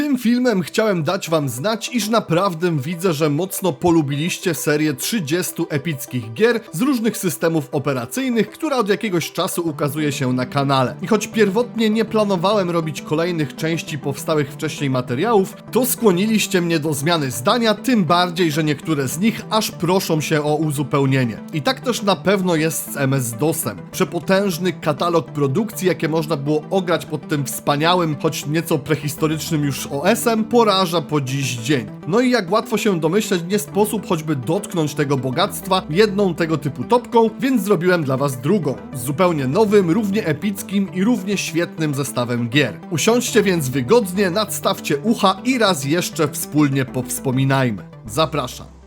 Tym filmem chciałem dać wam znać, iż naprawdę widzę, że mocno polubiliście serię 30 epickich gier z różnych systemów operacyjnych, która od jakiegoś czasu ukazuje się na kanale. I choć pierwotnie nie planowałem robić kolejnych części powstałych wcześniej materiałów, to skłoniliście mnie do zmiany zdania, tym bardziej, że niektóre z nich aż proszą się o uzupełnienie. I tak też na pewno jest z MS-DOSem. Przepotężny katalog produkcji, jakie można było ograć pod tym wspaniałym, choć nieco prehistorycznym już OS-em, poraża po dziś dzień. No i jak łatwo się domyśleć, nie sposób choćby dotknąć tego bogactwa jedną tego typu topką, więc zrobiłem dla was drugą, z zupełnie nowym, równie epickim i równie świetnym zestawem gier. Usiądźcie więc wygodnie, nadstawcie ucha i raz jeszcze wspólnie powspominajmy. Zapraszam.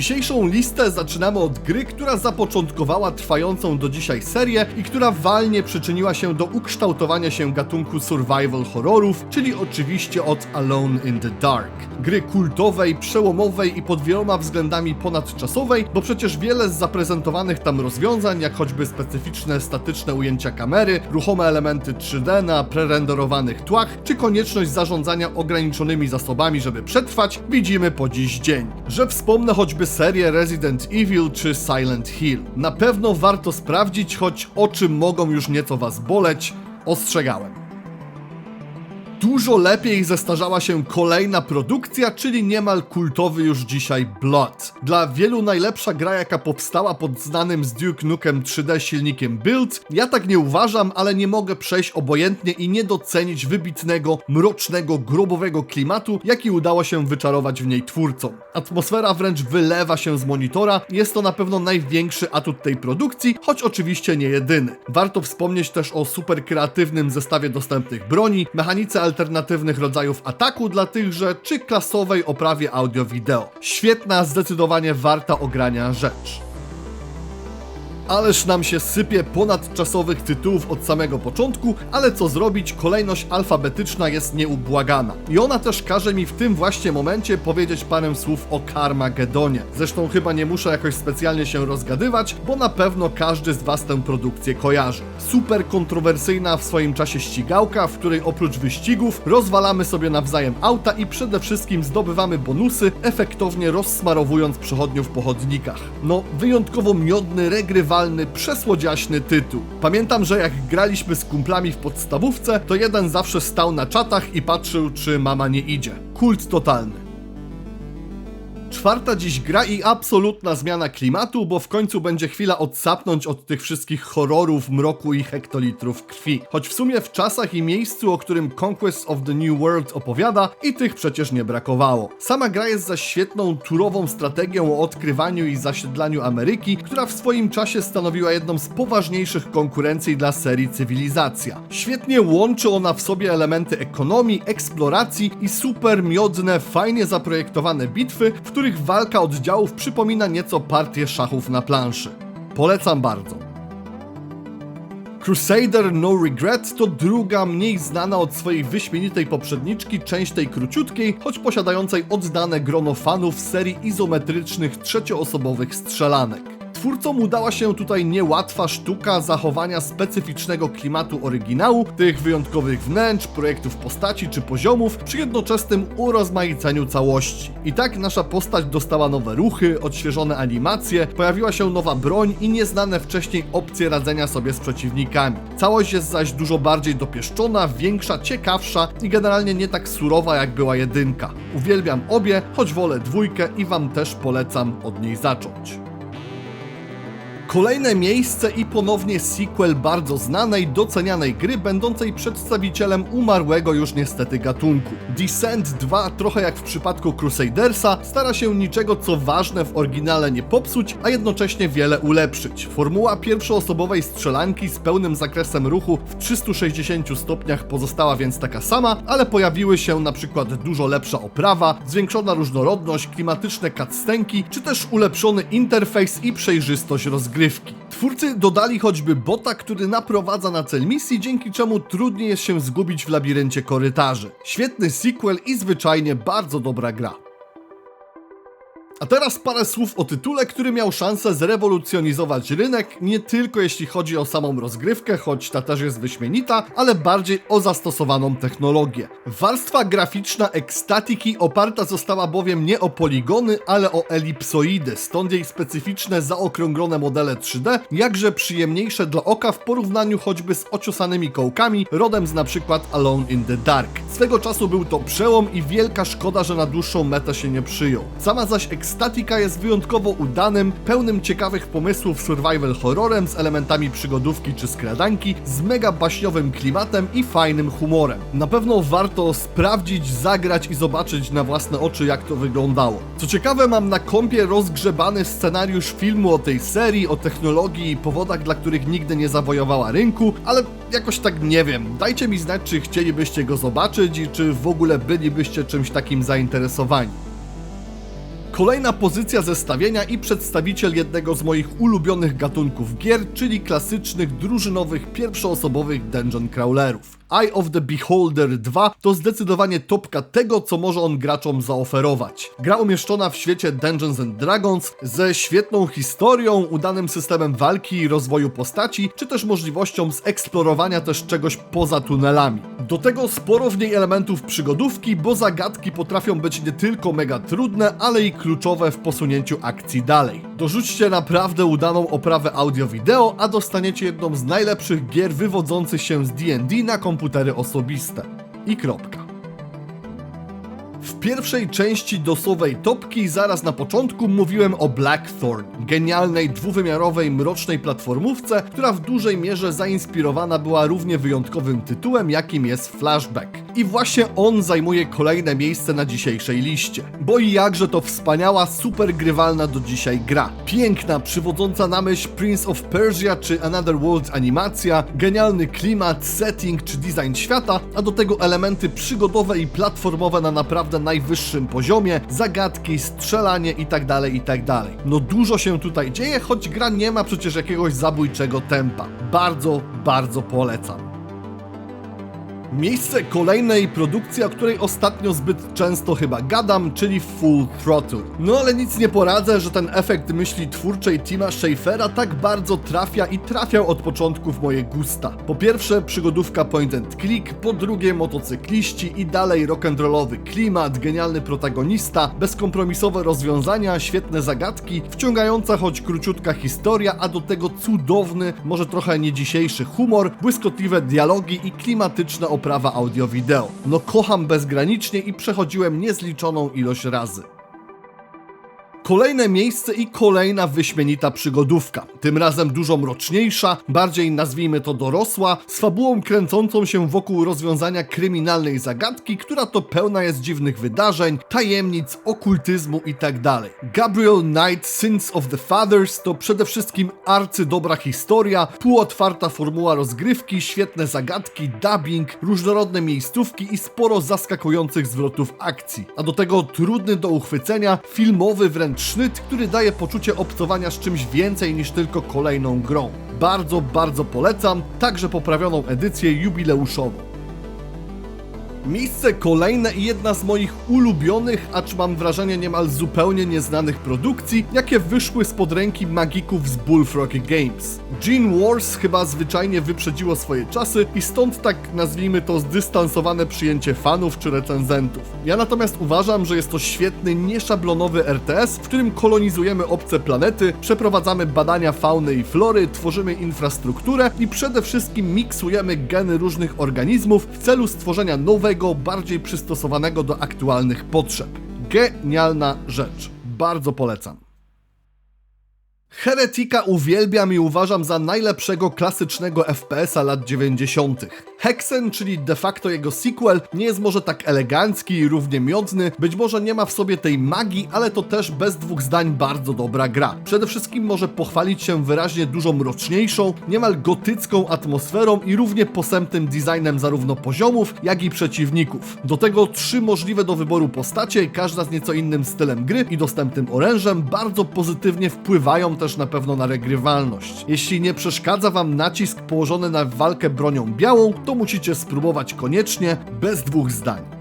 Dzisiejszą listę zaczynamy od gry, która zapoczątkowała trwającą do dzisiaj serię i która walnie przyczyniła się do ukształtowania się gatunku survival horrorów, czyli oczywiście od Alone in the Dark. Gry kultowej, przełomowej i pod wieloma względami ponadczasowej, bo przecież wiele z zaprezentowanych tam rozwiązań, jak choćby specyficzne statyczne ujęcia kamery, ruchome elementy 3D na prerenderowanych tłach, czy konieczność zarządzania ograniczonymi zasobami, żeby przetrwać, widzimy po dziś dzień. Że wspomnę choćby serię Resident Evil czy Silent Hill. Na pewno warto sprawdzić, choć oczy mogą już nieco was boleć, ostrzegałem. Dużo lepiej zestarzała się kolejna produkcja, czyli niemal kultowy już dzisiaj Blood. Dla wielu najlepsza gra, jaka powstała pod znanym z Duke Nukem 3D silnikiem Build. Ja tak nie uważam, ale nie mogę przejść obojętnie i nie docenić wybitnego, mrocznego, grobowego klimatu, jaki udało się wyczarować w niej twórcom. Atmosfera wręcz wylewa się z monitora, jest to na pewno największy atut tej produkcji, choć oczywiście nie jedyny. Warto wspomnieć też o super kreatywnym zestawie dostępnych broni, mechanice alternatywnych rodzajów ataku dla tychże, czy klasowej oprawie audio-wideo. Świetna, zdecydowanie warta ogrania rzecz. Ależ nam się sypie ponadczasowych tytułów od samego początku, ale co zrobić, kolejność alfabetyczna jest nieubłagana. I ona też każe mi w tym właśnie momencie powiedzieć parę słów o Carmagedonie. Zresztą chyba nie muszę jakoś specjalnie się rozgadywać, bo na pewno każdy z Was tę produkcję kojarzy. Super kontrowersyjna w swoim czasie ścigałka, w której oprócz wyścigów rozwalamy sobie nawzajem auta i przede wszystkim zdobywamy bonusy, efektownie rozsmarowując przechodniów po chodnikach. No, wyjątkowo miodny, regrywalny, przesłodziaśny tytuł. Pamiętam, że jak graliśmy z kumplami w podstawówce, to jeden zawsze stał na czatach i patrzył, czy mama nie idzie. Kult totalny. Czwarta dziś gra i absolutna zmiana klimatu, bo w końcu będzie chwila odsapnąć od tych wszystkich horrorów, mroku i hektolitrów krwi. Choć w sumie w czasach i miejscu, o którym Conquest of the New World opowiada, i tych przecież nie brakowało. Sama gra jest zaś świetną turową strategią o odkrywaniu i zasiedlaniu Ameryki, która w swoim czasie stanowiła jedną z poważniejszych konkurencji dla serii Cywilizacja. Świetnie łączy ona w sobie elementy ekonomii, eksploracji i super miodne, fajnie zaprojektowane bitwy, w których walka oddziałów przypomina nieco partię szachów na planszy. Polecam bardzo. Crusader No Regret to druga, mniej znana od swojej wyśmienitej poprzedniczki część tej króciutkiej, choć posiadającej oddane grono fanów serii izometrycznych trzecioosobowych strzelanek. Twórcom udała się tutaj niełatwa sztuka zachowania specyficznego klimatu oryginału, tych wyjątkowych wnętrz, projektów postaci czy poziomów, przy jednoczesnym urozmaiceniu całości. I tak nasza postać dostała nowe ruchy, odświeżone animacje, pojawiła się nowa broń i nieznane wcześniej opcje radzenia sobie z przeciwnikami. Całość jest zaś dużo bardziej dopieszczona, większa, ciekawsza i generalnie nie tak surowa jak była jedynka. Uwielbiam obie, choć wolę dwójkę i wam też polecam od niej zacząć. Kolejne miejsce i ponownie sequel bardzo znanej, docenianej gry, będącej przedstawicielem umarłego już niestety gatunku. Descent 2, trochę jak w przypadku Crusadersa, stara się niczego co ważne w oryginale nie popsuć, a jednocześnie wiele ulepszyć. Formuła pierwszoosobowej strzelanki z pełnym zakresem ruchu w 360 stopniach pozostała więc taka sama, ale pojawiły się na przykład dużo lepsza oprawa, zwiększona różnorodność, klimatyczne cutscenki, czy też ulepszony interfejs i przejrzystość rozgrywki. Twórcy dodali choćby bota, który naprowadza na cel misji, dzięki czemu trudniej jest się zgubić w labiryncie korytarzy. Świetny sequel i zwyczajnie bardzo dobra gra. A teraz parę słów o tytule, który miał szansę zrewolucjonizować rynek, nie tylko jeśli chodzi o samą rozgrywkę, choć ta też jest wyśmienita, ale bardziej o zastosowaną technologię. Warstwa graficzna Ekstatiki oparta została bowiem nie o poligony, ale o elipsoidy, stąd jej specyficzne zaokrąglone modele 3D, jakże przyjemniejsze dla oka w porównaniu choćby z ociosanymi kołkami rodem z np. Alone in the Dark. Swego czasu był to przełom i wielka szkoda, że na dłuższą metę się nie przyjął. Sama zaś Ekstatika jest wyjątkowo udanym, pełnym ciekawych pomysłów survival horrorem z elementami przygodówki czy skradanki, z mega baśniowym klimatem i fajnym humorem. Na pewno warto sprawdzić, zagrać i zobaczyć na własne oczy jak to wyglądało. Co ciekawe mam na kompie rozgrzebany scenariusz filmu o tej serii, o technologii i powodach, dla których nigdy nie zawojowała rynku, ale jakoś tak nie wiem. Dajcie mi znać, czy chcielibyście go zobaczyć i czy w ogóle bylibyście czymś takim zainteresowani. Kolejna pozycja zestawienia i przedstawiciel jednego z moich ulubionych gatunków gier, czyli klasycznych drużynowych pierwszoosobowych dungeon crawlerów. Eye of the Beholder 2 to zdecydowanie topka tego, co może on graczom zaoferować. Gra umieszczona w świecie Dungeons and Dragons ze świetną historią, udanym systemem walki i rozwoju postaci, czy też możliwością zeksplorowania też czegoś poza tunelami. Do tego sporo w niej elementów przygodówki, bo zagadki potrafią być nie tylko mega trudne, ale i kluczowe w posunięciu akcji dalej. Dorzućcie naprawdę udaną oprawę audio-wideo, a dostaniecie jedną z najlepszych gier wywodzących się z D&D na komputery osobiste. I kropka. W pierwszej części dosowej topki zaraz na początku mówiłem o Blackthorn, genialnej dwuwymiarowej mrocznej platformówce, która w dużej mierze zainspirowana była równie wyjątkowym tytułem, jakim jest Flashback. I właśnie on zajmuje kolejne miejsce na dzisiejszej liście. Bo i jakże to wspaniała, super grywalna do dzisiaj gra. Piękna, przywodząca na myśl Prince of Persia czy Another World animacja, genialny klimat, setting czy design świata, a do tego elementy przygodowe i platformowe na naprawdę najwyższym poziomie, zagadki, strzelanie itd. itd. No dużo się tutaj dzieje, choć gra nie ma przecież jakiegoś zabójczego tempa. Bardzo, bardzo polecam. Miejsce kolejnej produkcji, o której ostatnio zbyt często chyba gadam, czyli Full Throttle. No ale nic nie poradzę, że ten efekt myśli twórczej Tima Schafera tak bardzo trafia i trafiał od początku w moje gusta. Po pierwsze przygodówka point and click, po drugie motocykliści i dalej rock'n'rollowy klimat, genialny protagonista, bezkompromisowe rozwiązania, świetne zagadki, wciągająca choć króciutka historia, a do tego cudowny, może trochę nie dzisiejszy humor, błyskotliwe dialogi i klimatyczne oprawa audio-wideo. No kocham bezgranicznie i przechodziłem niezliczoną ilość razy. Kolejne miejsce i kolejna wyśmienita przygodówka. Tym razem dużo mroczniejsza, bardziej nazwijmy to dorosła, z fabułą kręcącą się wokół rozwiązania kryminalnej zagadki, która to pełna jest dziwnych wydarzeń, tajemnic, okultyzmu itd. Gabriel Knight Sins of the Fathers to przede wszystkim arcydobra historia, półotwarta formuła rozgrywki, świetne zagadki, dubbing, różnorodne miejscówki i sporo zaskakujących zwrotów akcji. A do tego trudny do uchwycenia, filmowy wręcz sznyt, który daje poczucie obcowania z czymś więcej niż tylko kolejną grą. Bardzo, bardzo polecam, także poprawioną edycję jubileuszową. Miejsce kolejne i jedna z moich ulubionych, acz mam wrażenie niemal zupełnie nieznanych produkcji, jakie wyszły spod ręki magików z Bullfrog Games. Gene Wars chyba zwyczajnie wyprzedziło swoje czasy i stąd tak nazwijmy to zdystansowane przyjęcie fanów czy recenzentów. Ja natomiast uważam, że jest to świetny, nieszablonowy RTS, w którym kolonizujemy obce planety, przeprowadzamy badania fauny i flory, tworzymy infrastrukturę i przede wszystkim miksujemy geny różnych organizmów w celu stworzenia nowego, bardziej przystosowanego do aktualnych potrzeb. Genialna rzecz. Bardzo polecam. Heretika uwielbiam i uważam za najlepszego klasycznego FPS-a lat 90. Hexen, czyli de facto jego sequel, nie jest może tak elegancki i równie miodny, być może nie ma w sobie tej magii, ale to też bez dwóch zdań bardzo dobra gra. Przede wszystkim może pochwalić się wyraźnie dużo mroczniejszą, niemal gotycką atmosferą i równie posępnym designem zarówno poziomów, jak i przeciwników. Do tego trzy możliwe do wyboru postacie, każda z nieco innym stylem gry i dostępnym orężem, bardzo pozytywnie wpływają też na pewno na regrywalność. Jeśli nie przeszkadza Wam nacisk położony na walkę bronią białą, to musicie spróbować koniecznie, bez dwóch zdań.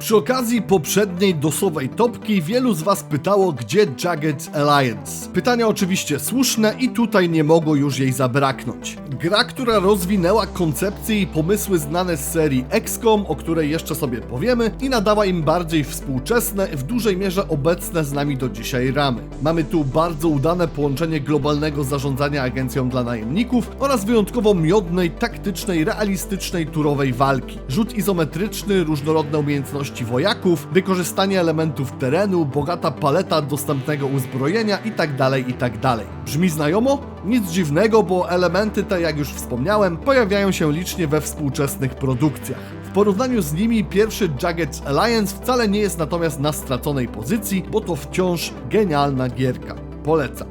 Przy okazji poprzedniej dosowej topki wielu z Was pytało, gdzie Jagged Alliance. Pytania oczywiście słuszne i tutaj nie mogło już jej zabraknąć. Gra, która rozwinęła koncepcje i pomysły znane z serii XCOM, o której jeszcze sobie powiemy, i nadała im bardziej współczesne, w dużej mierze obecne z nami do dzisiaj ramy. Mamy tu bardzo udane połączenie globalnego zarządzania agencją dla najemników oraz wyjątkowo miodnej, taktycznej, realistycznej turowej walki. Rzut izometryczny, różnorodne umiejętności wojaków, wykorzystanie elementów terenu, bogata paleta dostępnego uzbrojenia itd. itd. Brzmi znajomo? Nic dziwnego, bo elementy te, jak już wspomniałem, pojawiają się licznie we współczesnych produkcjach. W porównaniu z nimi pierwszy Jagged Alliance wcale nie jest natomiast na straconej pozycji, bo to wciąż genialna gierka. Polecam.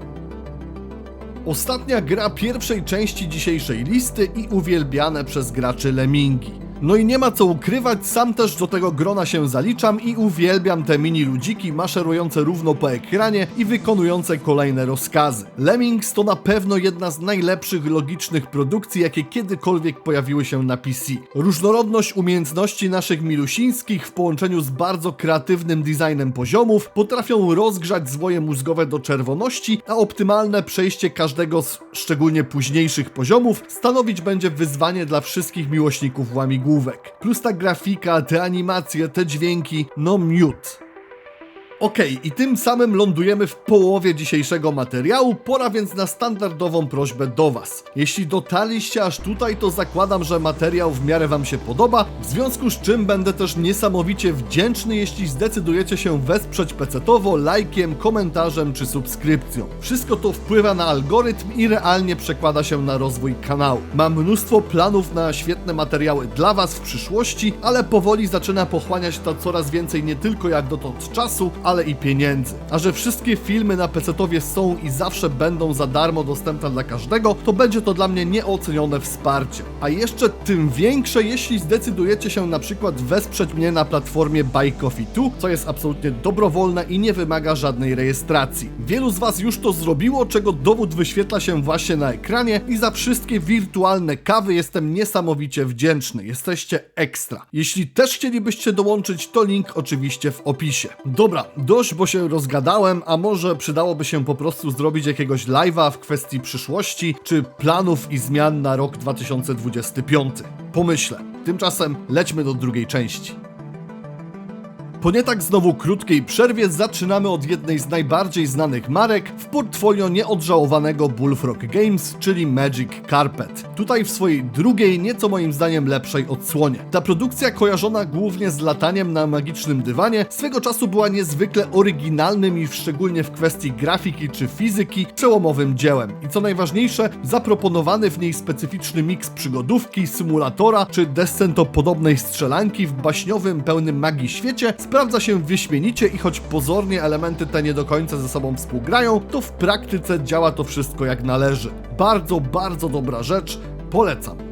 Ostatnia gra pierwszej części dzisiejszej listy i uwielbiane przez graczy Lemingi. No i nie ma co ukrywać, sam też do tego grona się zaliczam i uwielbiam te mini ludziki maszerujące równo po ekranie i wykonujące kolejne rozkazy. Lemmings to na pewno jedna z najlepszych logicznych produkcji, jakie kiedykolwiek pojawiły się na PC. Różnorodność umiejętności naszych milusińskich w połączeniu z bardzo kreatywnym designem poziomów potrafią rozgrzać zwoje mózgowe do czerwoności, a optymalne przejście każdego z szczególnie późniejszych poziomów stanowić będzie wyzwanie dla wszystkich miłośników łamigłówek. Plus ta grafika, te animacje, te dźwięki, no miód. Okej, i tym samym lądujemy w połowie dzisiejszego materiału, pora więc na standardową prośbę do Was. Jeśli dotarliście aż tutaj, to zakładam, że materiał w miarę Wam się podoba, w związku z czym będę też niesamowicie wdzięczny, jeśli zdecydujecie się wesprzeć pecetowo lajkiem, komentarzem czy subskrypcją. Wszystko to wpływa na algorytm i realnie przekłada się na rozwój kanału. Mam mnóstwo planów na świetne materiały dla Was w przyszłości, ale powoli zaczyna pochłaniać to coraz więcej nie tylko jak dotąd czasu, ale i pieniędzy. A że wszystkie filmy na PC-towie są i zawsze będą za darmo dostępne dla każdego, to będzie to dla mnie nieocenione wsparcie. A jeszcze tym większe, jeśli zdecydujecie się na przykład wesprzeć mnie na platformie Buy Coffee 2, co jest absolutnie dobrowolne i nie wymaga żadnej rejestracji. Wielu z Was już to zrobiło, czego dowód wyświetla się właśnie na ekranie i za wszystkie wirtualne kawy jestem niesamowicie wdzięczny. Jesteście ekstra. Jeśli też chcielibyście dołączyć, to link oczywiście w opisie. Dobra, dość, bo się rozgadałem, a może przydałoby się po prostu zrobić jakiegoś live'a w kwestii przyszłości, czy planów i zmian na rok 2025. Pomyślę. Tymczasem lećmy do drugiej części. Po nie tak znowu krótkiej przerwie zaczynamy od jednej z najbardziej znanych marek w portfolio nieodżałowanego Bullfrog Games, czyli Magic Carpet. Tutaj w swojej drugiej, nieco moim zdaniem lepszej odsłonie. Ta produkcja kojarzona głównie z lataniem na magicznym dywanie, swego czasu była niezwykle oryginalnym i szczególnie w kwestii grafiki czy fizyki przełomowym dziełem. I co najważniejsze, zaproponowany w niej specyficzny miks przygodówki, symulatora czy descentopodobnej strzelanki w baśniowym, pełnym magii świecie sprawdza się wyśmienicie i choć pozornie elementy te nie do końca ze sobą współgrają, to w praktyce działa to wszystko jak należy. Bardzo, bardzo dobra rzecz, polecam.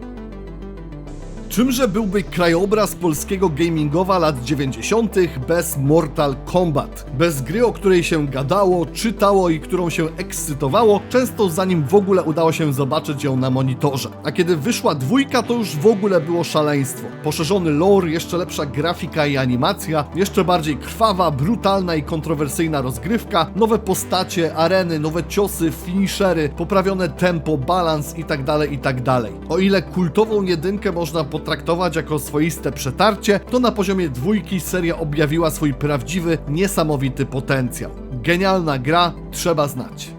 Czymże byłby krajobraz polskiego gamingowa lat 90. bez Mortal Kombat? Bez gry, o której się gadało, czytało i którą się ekscytowało, często zanim w ogóle udało się zobaczyć ją na monitorze. A kiedy wyszła dwójka, to już w ogóle było szaleństwo. Poszerzony lore, jeszcze lepsza grafika i animacja, jeszcze bardziej krwawa, brutalna i kontrowersyjna rozgrywka, nowe postacie, areny, nowe ciosy, finishery, poprawione tempo, balans itd., itd. O ile kultową jedynkę można potraktować jako swoiste przetarcie, to na poziomie dwójki seria objawiła swój prawdziwy, niesamowity potencjał. Genialna gra, trzeba znać.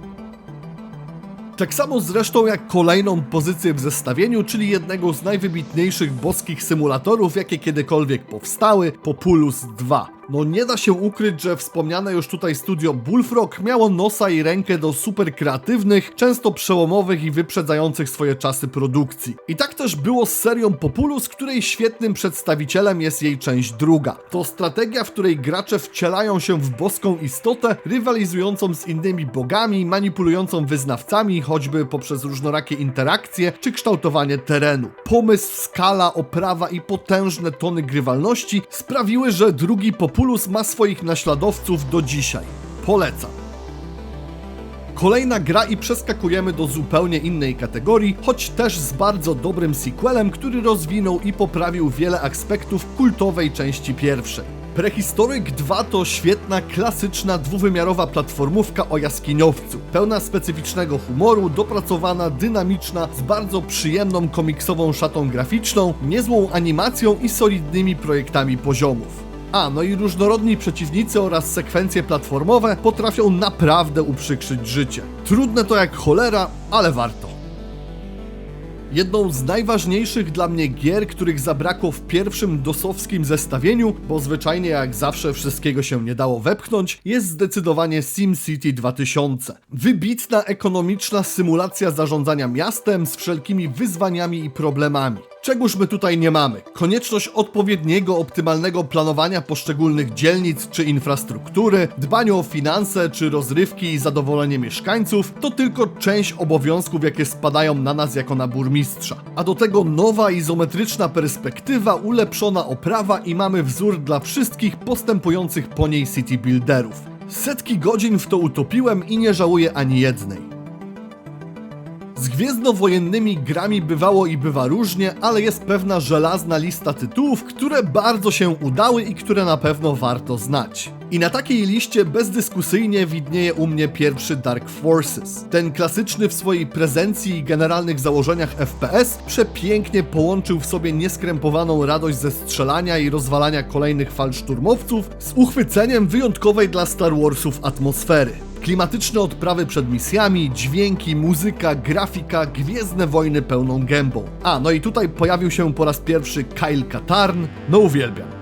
Tak samo zresztą jak kolejną pozycję w zestawieniu, czyli jednego z najwybitniejszych boskich symulatorów, jakie kiedykolwiek powstały, Populus 2. No nie da się ukryć, że wspomniane już tutaj studio Bullfrog miało nosa i rękę do super kreatywnych, często przełomowych i wyprzedzających swoje czasy produkcji. I tak też było z serią Populus, której świetnym przedstawicielem jest jej część druga. To strategia, w której gracze wcielają się w boską istotę, rywalizującą z innymi bogami, manipulującą wyznawcami, choćby poprzez różnorakie interakcje czy kształtowanie terenu. Pomysł, skala, oprawa i potężne tony grywalności sprawiły, że drugi Populus ma swoich naśladowców do dzisiaj. Polecam. Kolejna gra i przeskakujemy do zupełnie innej kategorii, choć też z bardzo dobrym sequelem, który rozwinął i poprawił wiele aspektów kultowej części pierwszej. Prehistoryk 2 to świetna, klasyczna, dwuwymiarowa platformówka o jaskiniowcu. Pełna specyficznego humoru, dopracowana, dynamiczna, z bardzo przyjemną komiksową szatą graficzną, niezłą animacją i solidnymi projektami poziomów. A, no i różnorodni przeciwnicy oraz sekwencje platformowe potrafią naprawdę uprzykrzyć życie. Trudne to jak cholera, ale warto. Jedną z najważniejszych dla mnie gier, których zabrakło w pierwszym dosowskim zestawieniu, bo zwyczajnie jak zawsze wszystkiego się nie dało wepchnąć, jest zdecydowanie SimCity 2000. Wybitna ekonomiczna symulacja zarządzania miastem z wszelkimi wyzwaniami i problemami. Czegoż my tutaj nie mamy? Konieczność odpowiedniego, optymalnego planowania poszczególnych dzielnic czy infrastruktury, dbaniu o finanse czy rozrywki i zadowolenie mieszkańców to tylko część obowiązków, jakie spadają na nas jako na burmistrza. A do tego nowa izometryczna perspektywa, ulepszona oprawa i mamy wzór dla wszystkich postępujących po niej city builderów. Setki godzin w to utopiłem i nie żałuję ani jednej. Z gwiezdnowojennymi grami bywało i bywa różnie, ale jest pewna żelazna lista tytułów, które bardzo się udały i które na pewno warto znać. I na takiej liście bezdyskusyjnie widnieje u mnie pierwszy Dark Forces. Ten klasyczny w swojej prezencji i generalnych założeniach FPS przepięknie połączył w sobie nieskrępowaną radość ze strzelania i rozwalania kolejnych fal szturmowców z uchwyceniem wyjątkowej dla Star Warsów atmosfery. Klimatyczne odprawy przed misjami, dźwięki, muzyka, grafika, gwiezdne wojny pełną gębą. A, no i tutaj pojawił się po raz pierwszy Kyle Katarn, no uwielbiam.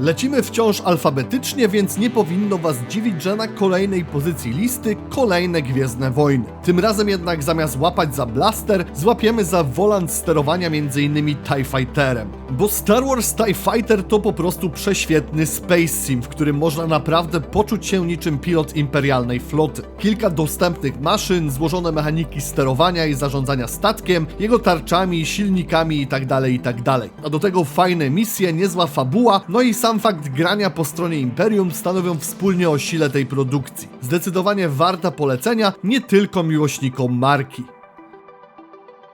Lecimy wciąż alfabetycznie, więc nie powinno Was dziwić, że na kolejnej pozycji listy kolejne Gwiezdne Wojny. Tym razem jednak zamiast łapać za blaster, złapiemy za volant sterowania m.in. TIE Fighterem. Bo Star Wars TIE Fighter to po prostu prześwietny space sim, w którym można naprawdę poczuć się niczym pilot imperialnej floty. Kilka dostępnych maszyn, złożone mechaniki sterowania i zarządzania statkiem, jego tarczami, silnikami itd., itd. A do tego fajne misje, niezła fabuła, no i sam fakt grania po stronie Imperium stanowią wspólnie o sile tej produkcji. Zdecydowanie warta polecenia nie tylko miłośnikom marki.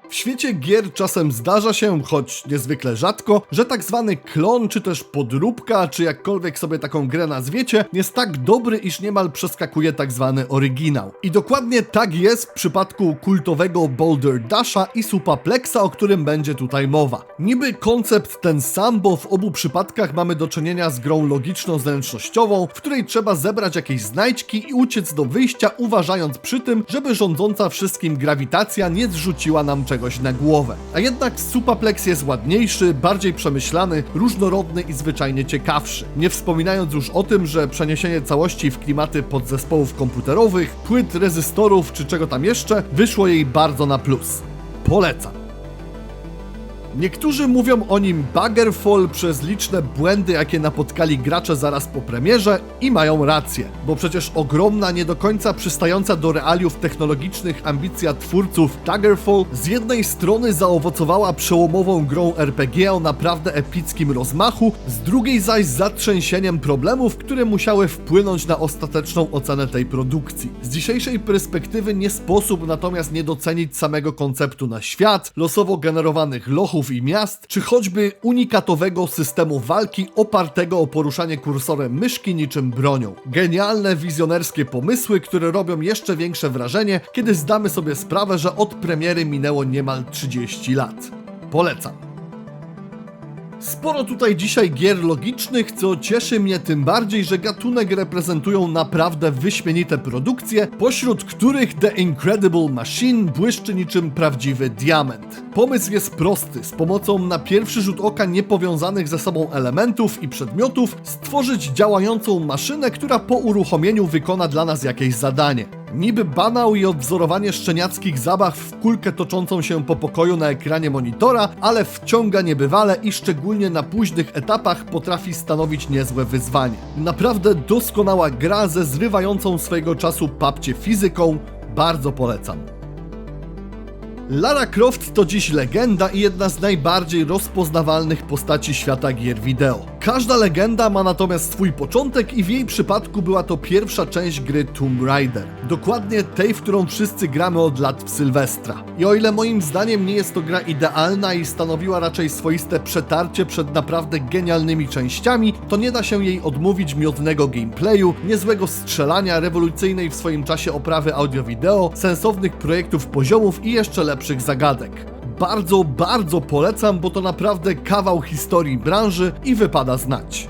W świecie gier czasem zdarza się, choć niezwykle rzadko, że tak zwany klon, czy też podróbka, czy jakkolwiek sobie taką grę nazwiecie, jest tak dobry, iż niemal przeskakuje tak zwany oryginał. I dokładnie tak jest w przypadku kultowego Boulder Dasha i Supaplexa, o którym będzie tutaj mowa. Niby koncept ten sam, bo w obu przypadkach mamy do czynienia z grą logiczno-zręcznościową, w której trzeba zebrać jakieś znajdźki i uciec do wyjścia, uważając przy tym, żeby rządząca wszystkim grawitacja nie zrzuciła nam czegoś czegoś na głowę. A jednak Supaplex jest ładniejszy, bardziej przemyślany, różnorodny i zwyczajnie ciekawszy. Nie wspominając już o tym, że przeniesienie całości w klimaty podzespołów komputerowych, płyt, rezystorów czy czego tam jeszcze wyszło jej bardzo na plus. Polecam. Niektórzy mówią o nim Baggerfall przez liczne błędy, jakie napotkali gracze zaraz po premierze i mają rację, bo przecież ogromna, nie do końca przystająca do realiów technologicznych ambicja twórców Daggerfall z jednej strony zaowocowała przełomową grą RPG o naprawdę epickim rozmachu, z drugiej zaś zatrzęsieniem problemów, które musiały wpłynąć na ostateczną ocenę tej produkcji. Z dzisiejszej perspektywy nie sposób natomiast nie docenić samego konceptu na świat, losowo generowanych lochów i miast, czy choćby unikatowego systemu walki opartego o poruszanie kursorem myszki niczym bronią. Genialne, wizjonerskie pomysły, które robią jeszcze większe wrażenie, kiedy zdamy sobie sprawę, że od premiery minęło niemal 30 lat. Polecam. Sporo tutaj dzisiaj gier logicznych, co cieszy mnie tym bardziej, że gatunek reprezentują naprawdę wyśmienite produkcje, pośród których The Incredible Machine błyszczy niczym prawdziwy diament. Pomysł jest prosty, z pomocą na pierwszy rzut oka niepowiązanych ze sobą elementów i przedmiotów stworzyć działającą maszynę, która po uruchomieniu wykona dla nas jakieś zadanie. Niby banał i odwzorowanie szczeniackich zabaw w kulkę toczącą się po pokoju na ekranie monitora, ale wciąga niebywale i szczególnie na późnych etapach potrafi stanowić niezłe wyzwanie. Naprawdę doskonała gra ze zrywającą swojego czasu papcie fizyką, bardzo polecam. Lara Croft to dziś legenda i jedna z najbardziej rozpoznawalnych postaci świata gier wideo. Każda legenda ma natomiast swój początek i w jej przypadku była to pierwsza część gry Tomb Raider. Dokładnie tej, w którą wszyscy gramy od lat w Sylwestra. I o ile moim zdaniem nie jest to gra idealna i stanowiła raczej swoiste przetarcie przed naprawdę genialnymi częściami, to nie da się jej odmówić miodnego gameplayu, niezłego strzelania, rewolucyjnej w swoim czasie oprawy audio-wideo, sensownych projektów poziomów i jeszcze lepszych zagadek. Bardzo, bardzo polecam, bo to naprawdę kawał historii branży i wypada znać.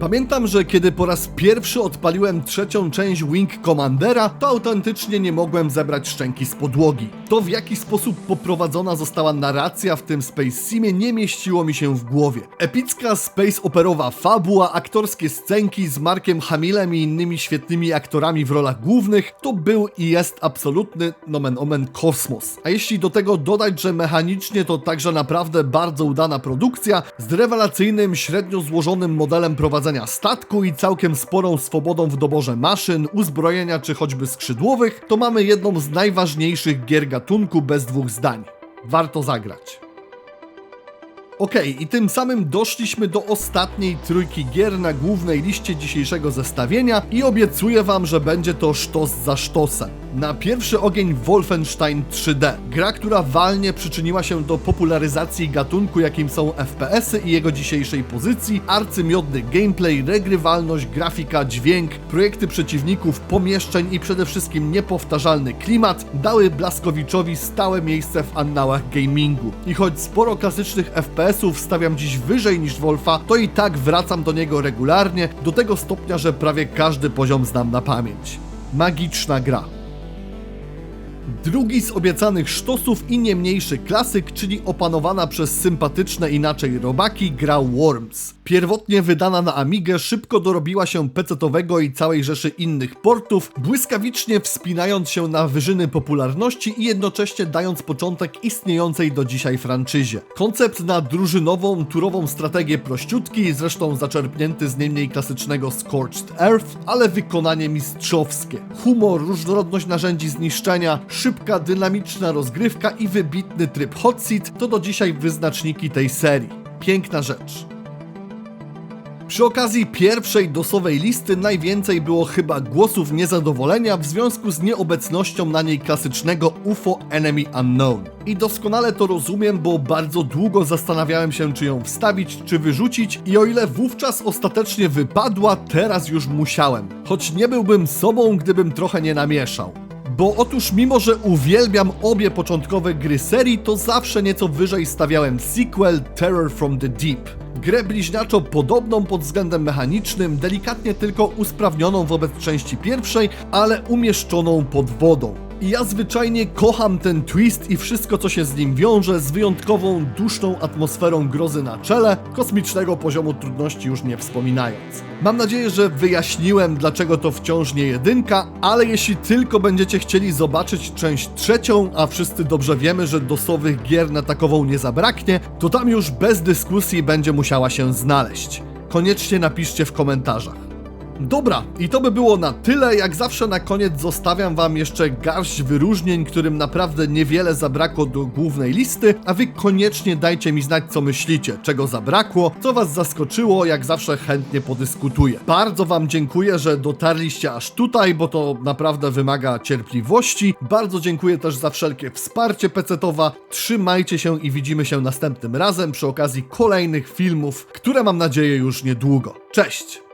Pamiętam, że kiedy po raz pierwszy odpaliłem trzecią część Wing Commandera, to autentycznie nie mogłem zebrać szczęki z podłogi. To w jaki sposób poprowadzona została narracja w tym Space Simie nie mieściło mi się w głowie. Epicka space operowa fabuła, aktorskie scenki z Markiem Hamillem i innymi świetnymi aktorami w rolach głównych, to był i jest absolutny nomen omen kosmos. A jeśli do tego dodać, że mechanicznie to także naprawdę bardzo udana produkcja, z rewelacyjnym, średnio złożonym modelem prowadzenia statku i całkiem sporą swobodą w doborze maszyn, uzbrojenia czy choćby skrzydłowych, to mamy jedną z najważniejszych gier gatunku bez dwóch zdań. Warto zagrać. Okej, i tym samym doszliśmy do ostatniej trójki gier na głównej liście dzisiejszego zestawienia i obiecuję wam, że będzie to sztos za sztosem. Na pierwszy ogień Wolfenstein 3D, gra, która walnie przyczyniła się do popularyzacji gatunku, jakim są FPS-y i jego dzisiejszej pozycji, arcymiodny gameplay, regrywalność, grafika, dźwięk, projekty przeciwników, pomieszczeń i przede wszystkim niepowtarzalny klimat dały Blaskowiczowi stałe miejsce w annałach gamingu. I choć sporo klasycznych FPS-ów stawiam dziś wyżej niż Wolfa, to i tak wracam do niego regularnie, do tego stopnia, że prawie każdy poziom znam na pamięć. Magiczna gra. Drugi z obiecanych sztosów i nie mniejszy klasyk, czyli opanowana przez sympatyczne inaczej robaki gra Worms. Pierwotnie wydana na Amigę, szybko dorobiła się pecetowego i całej rzeszy innych portów, błyskawicznie wspinając się na wyżyny popularności i jednocześnie dając początek istniejącej do dzisiaj franczyzie. Koncept na drużynową, turową strategię prościutki, zresztą zaczerpnięty z nie mniej klasycznego Scorched Earth, ale wykonanie mistrzowskie. Humor, różnorodność narzędzi zniszczenia, szybka, dynamiczna rozgrywka i wybitny tryb hot seat to do dzisiaj wyznaczniki tej serii. Piękna rzecz. Przy okazji pierwszej dosowej listy najwięcej było chyba głosów niezadowolenia w związku z nieobecnością na niej klasycznego UFO Enemy Unknown. I doskonale to rozumiem, bo bardzo długo zastanawiałem się, czy ją wstawić, czy wyrzucić, i o ile wówczas ostatecznie wypadła, teraz już musiałem. Choć nie byłbym sobą, gdybym trochę nie namieszał. Bo otóż mimo, że uwielbiam obie początkowe gry serii, to zawsze nieco wyżej stawiałem sequel Terror from the Deep. Grę bliźniaczo podobną pod względem mechanicznym, delikatnie tylko usprawnioną wobec części pierwszej, ale umieszczoną pod wodą. I ja zwyczajnie kocham ten twist i wszystko co się z nim wiąże, z wyjątkową, duszną atmosferą grozy na czele, kosmicznego poziomu trudności już nie wspominając. Mam nadzieję, że wyjaśniłem dlaczego to wciąż nie jedynka, ale jeśli tylko będziecie chcieli zobaczyć część trzecią, a wszyscy dobrze wiemy, że dosowych gier na takową nie zabraknie, to tam już bez dyskusji będzie musiała się znaleźć. Koniecznie napiszcie w komentarzach. Dobra, i to by było na tyle. Jak zawsze na koniec zostawiam wam jeszcze garść wyróżnień, którym naprawdę niewiele zabrakło do głównej listy, a wy koniecznie dajcie mi znać, co myślicie, czego zabrakło, co was zaskoczyło, jak zawsze chętnie podyskutuję. Bardzo wam dziękuję, że dotarliście aż tutaj, bo to naprawdę wymaga cierpliwości. Bardzo dziękuję też za wszelkie wsparcie pecetowa. Trzymajcie się i widzimy się następnym razem przy okazji kolejnych filmów, które mam nadzieję już niedługo. Cześć!